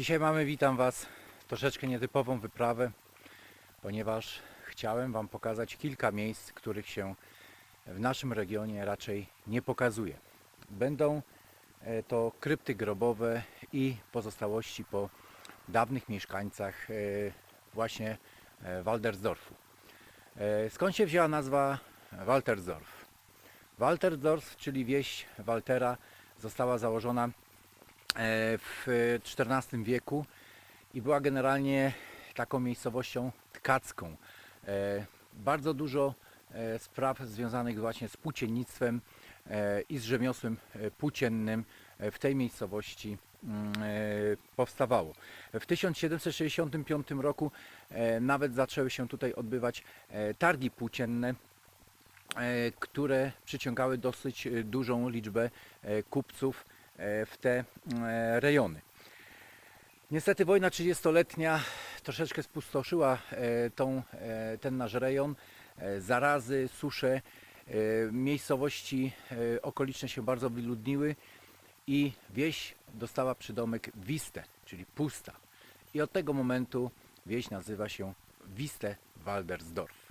Dzisiaj mamy, witam Was, troszeczkę nietypową wyprawę, ponieważ chciałem Wam pokazać kilka miejsc, których się w naszym regionie raczej nie pokazuje. Będą e, to krypty grobowe i pozostałości po dawnych mieszkańcach e, właśnie e, Waldersdorfu. Skąd się wzięła nazwa Waltersdorf? Waltersdorf, czyli wieś Waltera, została założona w XIV wieku i była generalnie taką miejscowością tkacką. E, Bardzo dużo e, spraw związanych właśnie z płóciennictwem e, i z rzemiosłem e, płóciennym e, w tej miejscowości mm, e, powstawało. W 1765 roku e, nawet zaczęły się tutaj odbywać e, targi płócienne, e, które przyciągały dosyć e, dużą liczbę e, kupców e, w te e, rejony. Niestety wojna 30-letnia troszeczkę spustoszyła e, tą, e, ten nasz rejon. E, Zarazy, susze, e, miejscowości e, okoliczne się bardzo wyludniły i wieś dostała przydomek Wiste, czyli pusta. I od tego momentu wieś nazywa się Wiste Waldersdorf.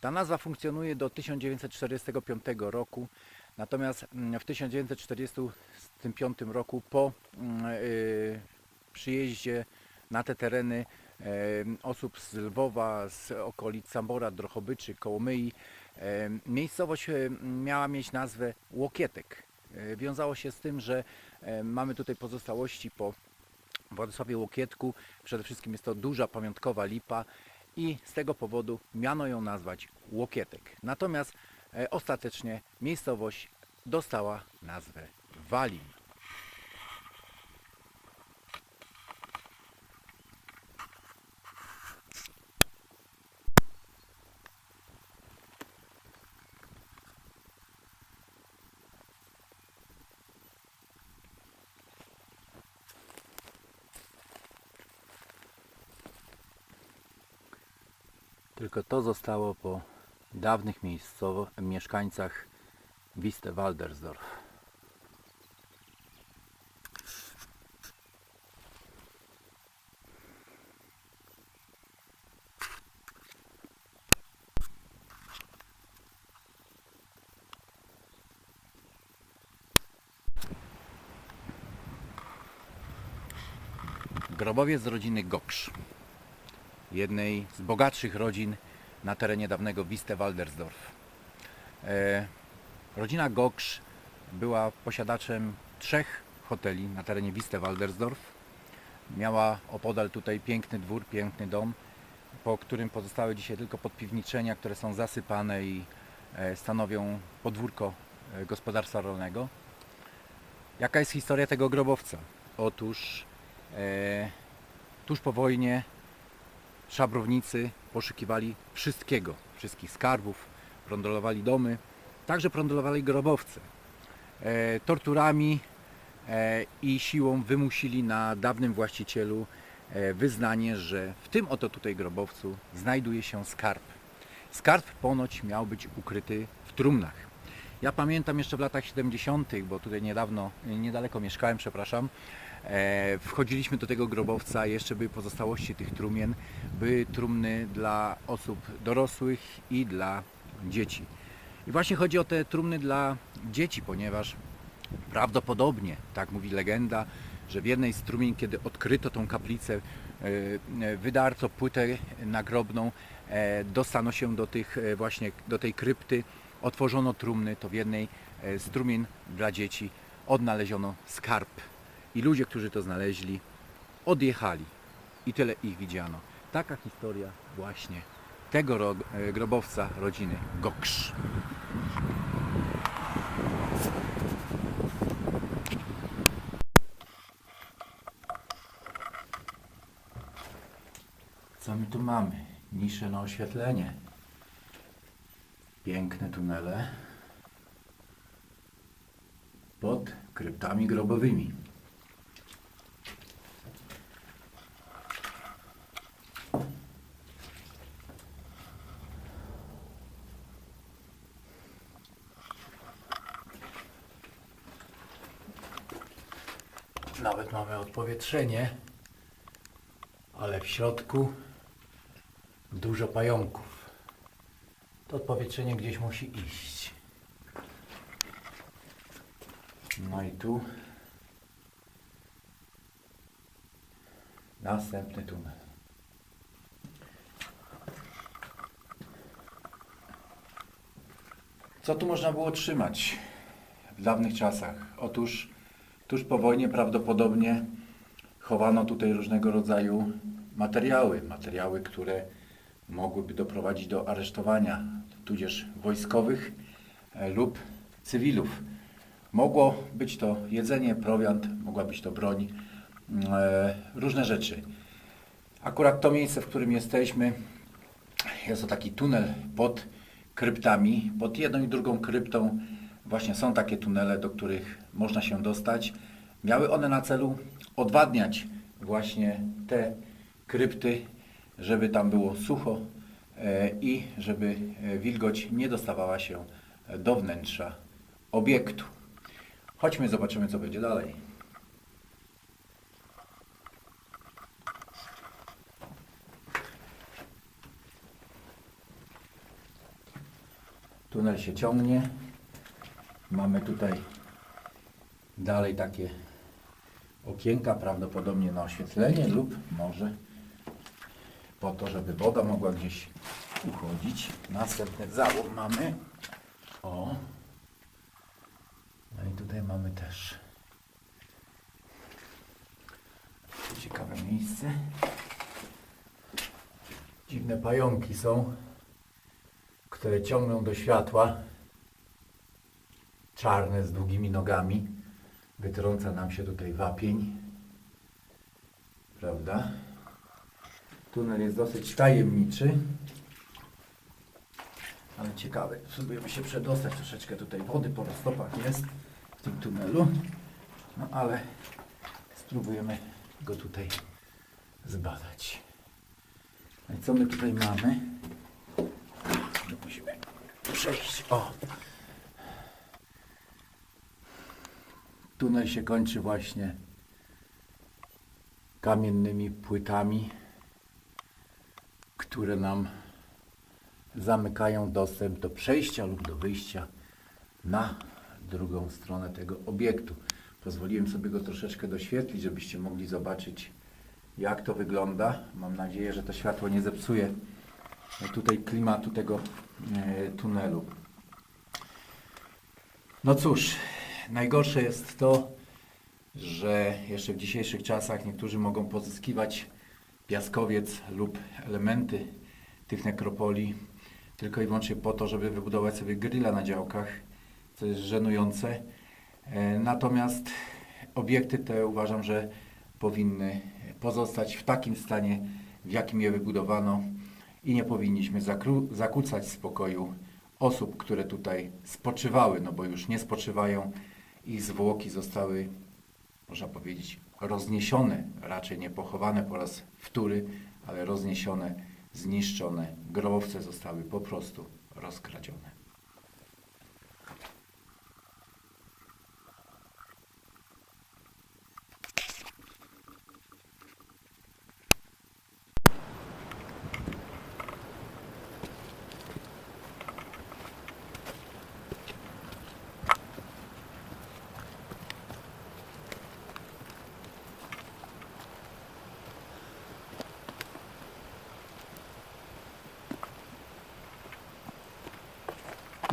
Ta nazwa funkcjonuje do 1945 roku, natomiast mm, w 1945 roku po mm, y, przyjeździe na te tereny osób z Lwowa, z okolic Sambora, Drochobyczy, Kołomyi, miejscowość miała mieć nazwę Łokietek. E, Wiązało się z tym, że mamy tutaj pozostałości po Władysławie Łokietku. Przede wszystkim jest to duża pamiątkowa lipa i z tego powodu miano ją nazwać Łokietek. Natomiast ostatecznie miejscowość dostała nazwę Walin. Tylko to zostało po dawnych miejscowo- mieszkańcach Wiste Waldersdorf. Grobowiec rodziny Goksz jednej z bogatszych rodzin na terenie dawnego Wiste Waldersdorf. E, rodzina Goksz była posiadaczem trzech hoteli na terenie Wiste Waldersdorf. Miała opodal tutaj piękny dwór, piękny dom, po którym pozostały dzisiaj tylko podpiwniczenia, które są zasypane i e, stanowią podwórko e, gospodarstwa rolnego. Jaka jest historia tego grobowca? Otóż e, tuż po wojnie szabrownicy poszukiwali wszystkiego, wszystkich skarbów, prądolowali domy, także prądolowali grobowce. E, torturami e, i siłą wymusili na dawnym właścicielu e, wyznanie, że w tym oto tutaj grobowcu znajduje się skarb. Skarb ponoć miał być ukryty w trumnach. Ja pamiętam jeszcze w latach 70., bo tutaj niedawno, niedaleko mieszkałem, przepraszam, e, wchodziliśmy do tego grobowca, jeszcze były pozostałości tych trumien, były trumny dla osób dorosłych i dla dzieci. I właśnie chodzi o te trumny dla dzieci, ponieważ prawdopodobnie, tak mówi legenda, że w jednej z trumien, kiedy odkryto tą kaplicę, e, e, wydarto płytę nagrobną, dostano się do tych właśnie, do tej krypty, otworzono trumny, to w jednej e, z dla dzieci odnaleziono skarb. I ludzie, którzy to znaleźli, odjechali. I tyle ich widziano. Taka historia właśnie tego e, grobowca rodziny Goksz. Co my tu mamy? Nisze na oświetlenie. Piękne tunele pod kryptami grobowymi. Nawet mamy odpowietrzenie ale w środku dużo pająków. To odpowietrzenie gdzieś musi iść. No i tu następny tunel. Co tu można było trzymać w dawnych czasach? Otóż tuż po wojnie prawdopodobnie chowano tutaj różnego rodzaju materiały, materiały, które mogłyby doprowadzić do aresztowania, tudzież wojskowych e, lub cywilów. Mogło być to jedzenie, prowiant, mogła być to broń, e, różne rzeczy. Akurat to miejsce, w którym jesteśmy, jest to taki tunel pod kryptami. Pod jedną i drugą kryptą właśnie są takie tunele, do których można się dostać. Miały one na celu odwadniać właśnie te krypty, żeby tam było sucho e, i żeby e, wilgoć nie dostawała się do wnętrza obiektu. Chodźmy, zobaczymy, co będzie dalej. Tunel się ciągnie. Mamy tutaj dalej takie okienka, prawdopodobnie na oświetlenie lub może po to, żeby woda mogła gdzieś uchodzić. Następny załóg mamy. O. No i tutaj mamy też ciekawe miejsce. Dziwne pająki są które ciągną do światła, czarne z długimi nogami. Wytrąca nam się tutaj wapień. Prawda? Tunel jest dosyć tajemniczy. Ale ciekawy. Spróbujemy się przedostać. Troszeczkę tutaj wody po roztopach jest w tym tunelu. No ale spróbujemy go tutaj zbadać. No i co my tutaj mamy? No musimy przejść. O! Tunel się kończy właśnie kamiennymi płytami, które nam zamykają dostęp do przejścia lub do wyjścia na drugą stronę tego obiektu. Pozwoliłem sobie go troszeczkę doświetlić, żebyście mogli zobaczyć, jak to wygląda. Mam nadzieję, że to światło nie zepsuje tutaj klimatu tego e, tunelu. No cóż, najgorsze jest to, że jeszcze w dzisiejszych czasach niektórzy mogą pozyskiwać piaskowiec lub elementy tych nekropolii tylko i wyłącznie po to, żeby wybudować sobie grilla na działkach, co jest żenujące. E, Natomiast obiekty te uważam, że powinny pozostać w takim stanie, w jakim je wybudowano i nie powinniśmy zakłócać spokoju osób, które tutaj spoczywały, no bo już nie spoczywają. Ich zwłoki zostały, można powiedzieć, rozniesione, raczej nie pochowane po raz wtóry, ale rozniesione, zniszczone. Grobowce zostały po prostu rozkradzione.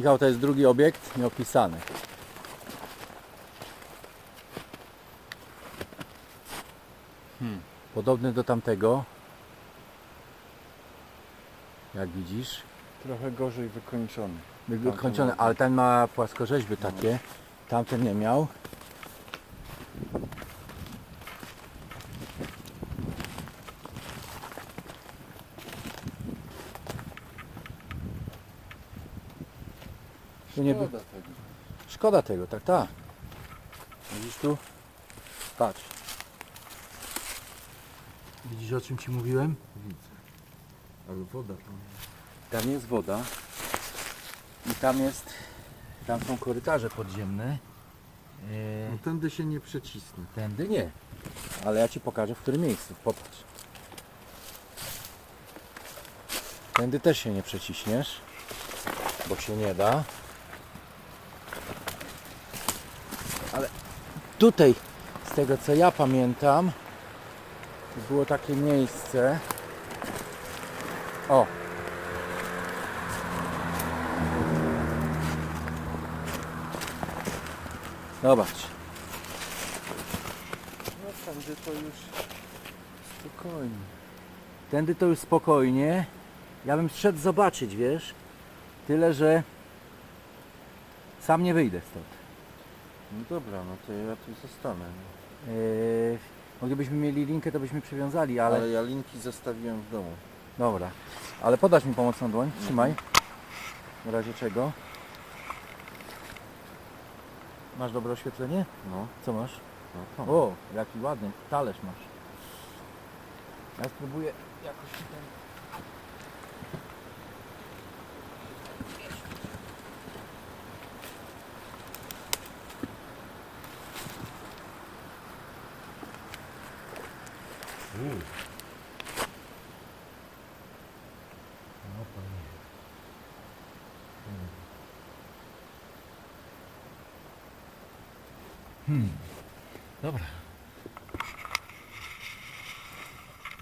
Michał, to jest drugi obiekt nieopisany. Podobny do tamtego. Jak widzisz. Trochę gorzej wykończony. Wykończony, ale ten ma płaskorzeźby takie. Tamten nie miał. Tu nie, by- Szkoda tego. Szkoda tego, tak, tak. Widzisz tu? Patrz. Widzisz o czym ci mówiłem? Widzę. Ale woda tam. Tam jest woda. I tam jest. Tam są korytarze podziemne. No tędy się nie przecisnę. Tędy nie. Ale ja ci pokażę w którym miejscu. Popatrz. Tędy też się nie przeciśniesz, bo się nie da. Tutaj, z tego co ja pamiętam, było takie miejsce. O! Zobacz. No tędy to już spokojnie. Tędy to już spokojnie. Ja bym szedł zobaczyć, wiesz. Tyle, że sam nie wyjdę stąd. No dobra, no to ja tu zostanę. No. Yy, moglibyśmy mieli linkę, to byśmy przywiązali, ale... Ale... ja linki zostawiłem w domu. Dobra. Ale podasz mi pomocną dłoń. Trzymaj. W razie czego. Masz dobre oświetlenie? No, Co masz? no to. O, jaki ładny talerz masz. Ja spróbuję jakoś ten... Hmm. Dobra.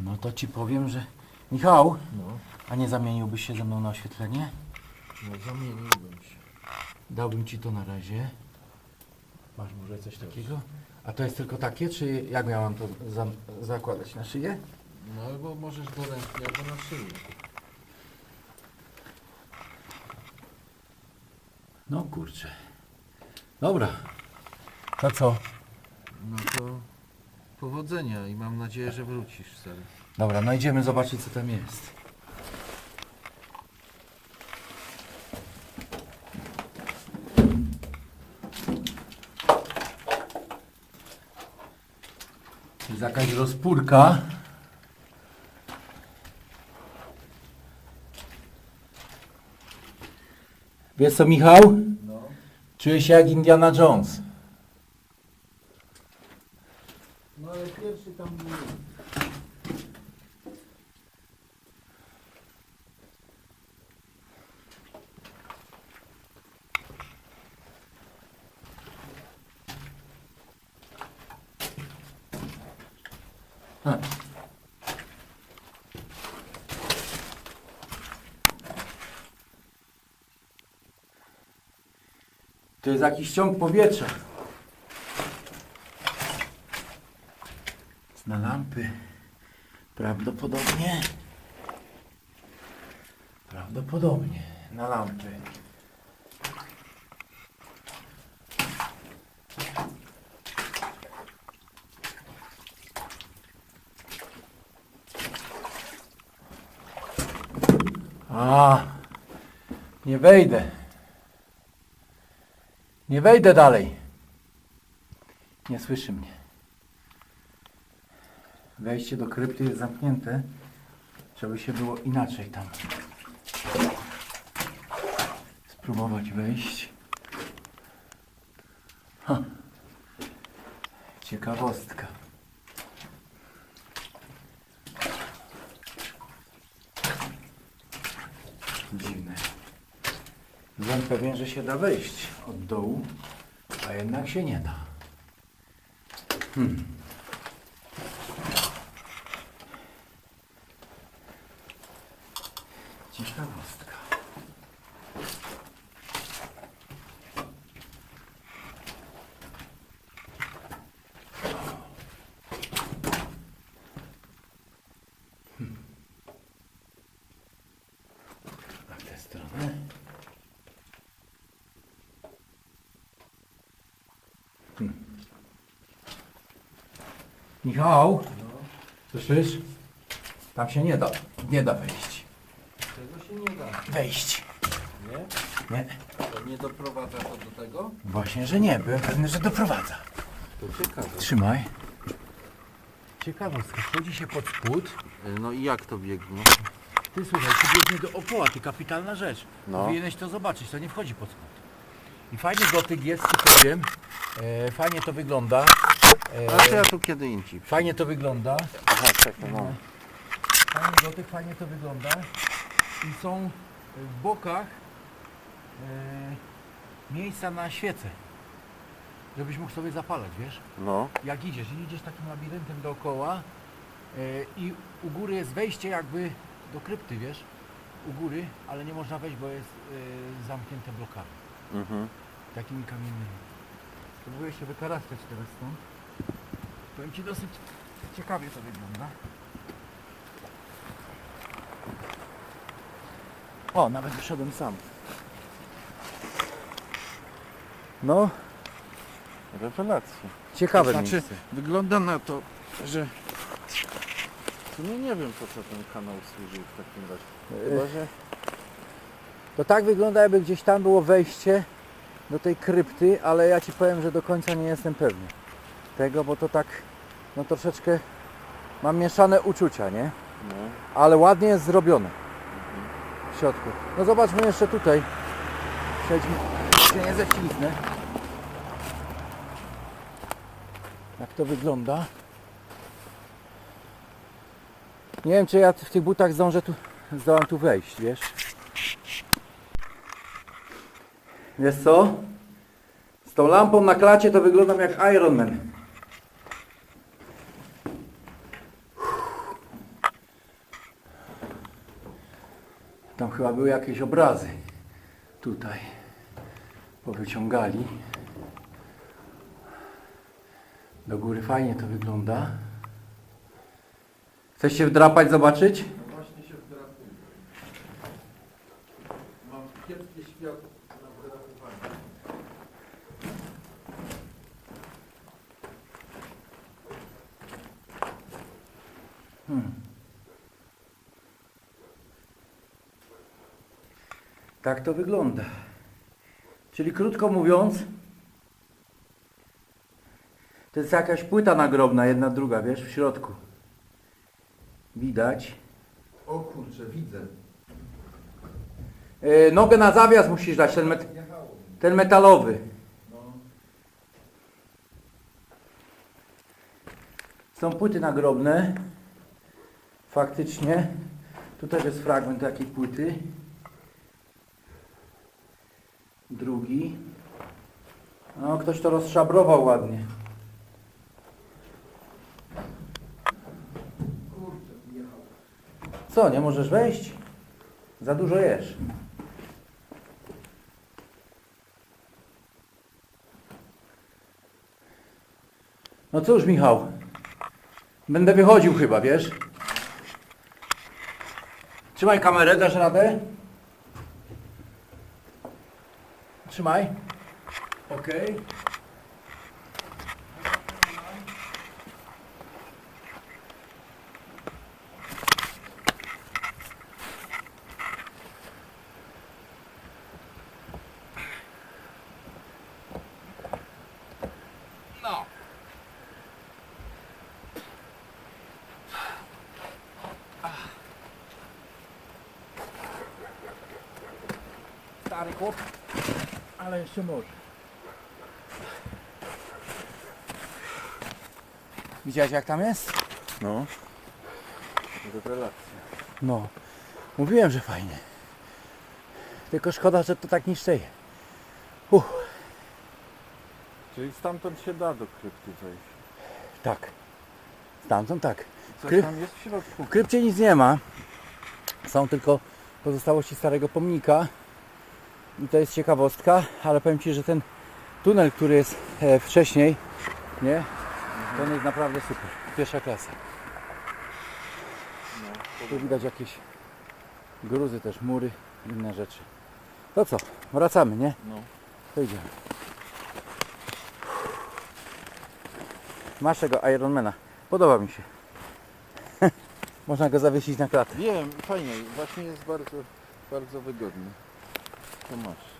No to ci powiem, że... Michał, No, a nie zamieniłbyś się ze mną na oświetlenie? no zamieniłbym się. Dałbym ci to na razie. Masz może coś takiego? A to jest tylko takie, czy jak miałam to za, zakładać na szyję? No albo możesz do ręki, albo na szyję. No kurczę. Dobra. To co? No to powodzenia i mam nadzieję, że wrócisz wcale. Dobra, no idziemy zobaczyć co tam jest. Jest jakaś rozpórka. Wiesz co Michał? No. Czuję się jak Indiana Jones. No ale pierwszy tam. To jest jakiś ciąg powietrza. Na lampy. Prawdopodobnie. Prawdopodobnie na lampy. A, nie wejdę. Nie wejdę dalej. Nie słyszy mnie. Wejście do krypty jest zamknięte. Żeby się było inaczej tam. Spróbować wejść. Ha. Ciekawostka. Dziwne. Byłem pewien, że się da wejść od dołu, a jednak się nie da. Hmm. Ciekawostka. Na tę stronę. Hmm. Michał, słyszysz? Tam się nie da, nie da wejść. Tego się nie da. Wejść. Nie? Nie. To nie doprowadza to do tego? Właśnie, że nie. Byłem pewny, że doprowadza. To ciekawe. Trzymaj. Ciekawostka. Wchodzi się pod spód. No i jak to biegnie? Ty słuchaj, tu biegnie do opłaty. Kapitalna rzecz. No. Powinieneś to zobaczyć. To nie wchodzi pod spód. I fajny dotyk jest, ci powiem. E, fajnie to wygląda. E, A to ja tu kiedy indziej. Fajnie to wygląda. Aha, czekaj, no. Fajny dotyk, fajnie to wygląda. i są w bokach e, miejsca na świece. Żebyś mógł sobie zapalać, wiesz? No. Jak idziesz, i idziesz takim labiryntem dookoła e, i u góry jest wejście jakby do krypty, wiesz? U góry, ale nie można wejść, bo jest e, zamknięte blokami, Mhm. takimi kamiennymi. Spróbuję się wykarastać teraz stąd. Powiem Ci dosyć ciekawie to wygląda. O, nawet wyszedłem sam. No, Rewelacja. ciekawe To znaczy- miejsce. Wygląda na to, że... W sumie nie wiem po co ten kanał służył w takim razie. Chyba, że... To tak wygląda, jakby gdzieś tam było wejście do tej krypty, ale ja Ci powiem, że do końca nie jestem pewny tego, bo to tak, no troszeczkę mam mieszane uczucia, nie? No. Ale ładnie jest zrobione w środku. No zobaczmy jeszcze tutaj. Przejdźmy, się nie ześliznę. Jak to wygląda. Nie wiem, czy ja w tych butach zdążę tu, zdołam tu wejść, wiesz? Wiesz co? Z tą lampą na klacie to wyglądam jak Iron Man. Chyba były jakieś obrazy. Tutaj. Powyciągali. Do góry fajnie to wygląda. Chcesz się wdrapać, zobaczyć? No właśnie się wdrapuję. Mam kiepskie światło na wdrapywanie. Hmm. Tak to wygląda. Czyli krótko mówiąc, to jest jakaś płyta nagrobna, jedna druga, wiesz, w środku. Widać. O kurczę, widzę. Yy, nogę na zawias musisz dać, ten, met ten metalowy. Są płyty nagrobne. Faktycznie. Tu też jest fragment takiej płyty. Drugi. No, ktoś to rozszabrował ładnie. Co, nie możesz wejść? Za dużo jesz. No cóż, Michał. Będę wychodził chyba, wiesz? Trzymaj kamerę, dasz radę? Trzymaj. Okej. No. Stary chłop, ale jeszcze może. Widziałeś jak tam jest? No. Rewelacja. No. Mówiłem, że fajnie. Tylko szkoda, że to tak niszczeje. Czyli stamtąd się da do krypty wejść. Tak. Stamtąd tak. Coś Kry- tam jest w środku. W krypcie nic nie ma. Są tylko pozostałości starego pomnika. I to jest ciekawostka, ale powiem Ci, że ten tunel, który jest e, wcześniej, nie? To on jest naprawdę super. Pierwsza klasa. No, Tu widać jakieś gruzy też, mury, inne rzeczy. To co? Wracamy, nie? no. To idziemy. Masz tego Ironmana. Podoba mi się. Można go zawiesić na klatę. Wiem, fajnie. Właśnie jest bardzo, bardzo wygodny. To masz. O.